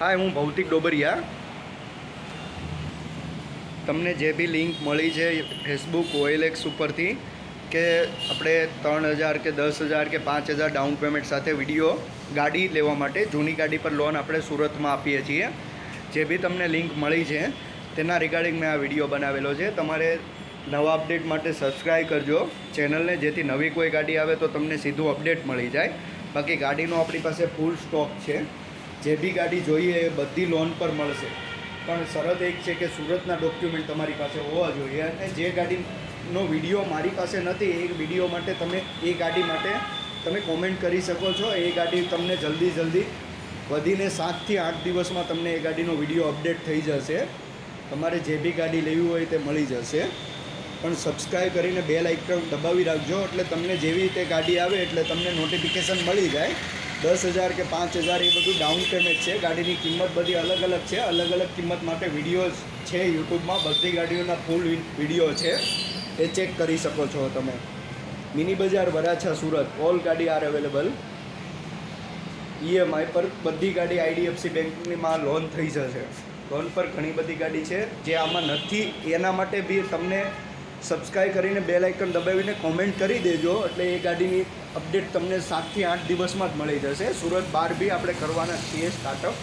હાય, હું ભૌતિક ડોબરિયા. તમને જે બી લિંક મળી છે ફેસબુક, ઓએલએક્સ ઉપરથી, કે આપણે ત્રણ હજાર કે દસ હજાર કે પાંચ હજાર ડાઉન પેમેન્ટ સાથે વીડિયો ગાડી લેવા માટે જૂની ગાડી પર લોન આપણે સુરતમાં આપીએ છીએ. જે બી તમને લિંક મળી છે, તેના રિગાર્ડિંગ મેં આ વીડિયો બનાવેલો છે. તમારે નવા અપડેટ માટે સબસ્ક્રાઈબ કરજો. ચેનલને જેથી નવી કોઈ ગાડી આવે તો તમને સીધું અપડેટ મળી જાય. બાકી ગાડીનો આપણી પાસે ફૂલ સ્ટોક છે. જે બી ગાડી જોઈએ એ બધી લોન પર મળશે. પણ શરત એક છે કે સુરતના ડોક્યુમેન્ટ તમારી પાસે હોવા જોઈએ. અને જે ગાડીનો વીડિયો મારી પાસે નથી, એ વીડિયો માટે તમે એ ગાડી માટે તમે કોમેન્ટ કરી શકો છો. એ ગાડી તમને જલ્દી જલ્દી વધીને સાતથી આઠ દિવસમાં તમને એ ગાડીનો વીડિયો અપડેટ થઈ જશે. તમારે જે બી ગાડી લેવી હોય તે મળી જશે. પણ સબસ્ક્રાઈબ કરીને બે આઇકન દબાવી રાખજો. એટલે તમને જેવી રીતે ગાડી આવે એટલે તમને નોટિફિકેશન મળી જાય. દસ હજાર કે પાંચ હજાર એ બધું ડાઉન પેમેન્ટ છે. ગાડીની કિંમત બધી અલગ અલગ છે. અલગ અલગ કિંમત માટે વીડિયો છે યુટ્યુબમાં. બધી ગાડીઓના ફૂલ વીડિયો છે. એ ચેક કરી શકો છો તમે. મિની બજાર વરાછા, સુરત ઓલ ગાડી આર અવેલેબલ ઈએમઆઈ પર બધી ગાડી આઈડીએફસી બેંકમાં લોન થઈ જશે. લોન પર ઘણી બધી ગાડી છે. જે આમાં નથી. એના માટે બી તમને સબસ્ક્રાઈબ કરીને બે લાઇકન દબાવીને કોમેન્ટ કરી દેજો. એટલે એ ગાડીની અપડેટ તમને સાતથી આઠ દિવસમાં જ મળી જશે. સુરત બહાર બી આપણે કરવાના છીએ સ્ટાર્ટઅપ